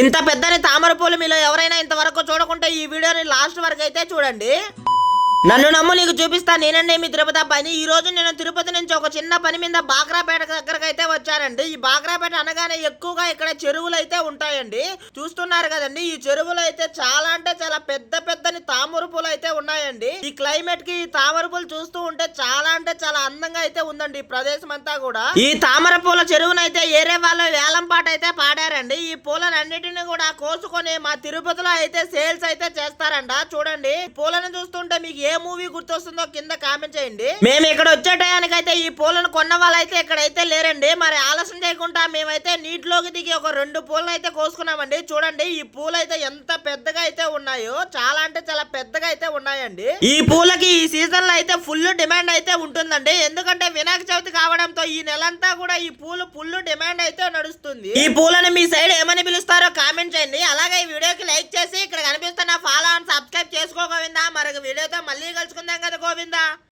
ఇంత పెద్దని తామర పూలు మీలో ఎవరైనా ఇంతవరకు చూడకుంటే ఈ వీడియోని లాస్ట్ వరకు అయితే చూడండి. నన్ను నమ్ము నీకు చూపిస్తా నేనండి మీ తిరుపతి అబ్బాయిని ఈ రోజు నేను తిరుపతి నుంచి ఒక చిన్న పని మీద బాగ్రాపేట దగ్గరకు అయితే వచ్చానండి. ఈ బాగ్రాపేట అనగానే ఎక్కువగా ఇక్కడ చెరువులు అయితే ఉంటాయండి. చూస్తున్నారు కదండి ఈ చెరువులు అయితే చాలా అంటే చాలా పెద్ద పెద్దని తామర పూలు అయితే ఉన్నాయండి. ఈ క్లైమేట్కి ఈ తామర పూలు చూస్తూ ఉంటే చాలా అంటే చాలా అందంగా అయితే ఉందండి ఈ ప్రదేశం అంతా కూడా. ఈ తామర పూల చెరువునైతే ఏరే వాళ్ళు వేలం పాట అయితే పాడారండి. ఈ పూలను అన్నిటిని కూడా కోసుకొని మా తిరుపతిలో అయితే సేల్స్ అయితే చేస్తారంట. చూడండి పూలను చూస్తుంటే మీకు ఏ మూవీ గుర్తొస్తుందో కింద కామెంట్ చేయండి. మేము ఇక్కడ వచ్చే టయానికైతే ఈ పూలను కొన్న వాళ్ళైతే ఇక్కడైతే లేరండి. మరి ఆలస్యం చేయకుండా మేమైతే నీటిలోకి దిగి ఒక రెండు పూలను అయితే కోసుకున్నామండి. చూడండి ఈ పూలు అయితే ఎంత పెద్దగా అయితే ఉన్నాయో చాలా అంటే చాలా పెద్దగా అయితే ఉన్నాయండి. ఈ పూలకి ఈ సీజన్లో అయితే ఫుల్ డిమాండ్ అయితే ఉంటుందండి. ఎందుకంటే వినాయక చవితి కావడంతో ఈ నెలంతా కూడా ఈ పూలు ఫుల్ డిమాండ్ అయితే నడుస్తుంది. ఈ పూలను మీ సైడ్ ఏమని పిలుస్తారో కామెంట్ చేయండి. అలాగే ఈ వీడియోకి లైక్ చేసి ఇక్కడ కనిపిస్తున్న మరొక వీడియోతో మళ్ళీ కలుసుకుందాం కదా గోవిందా?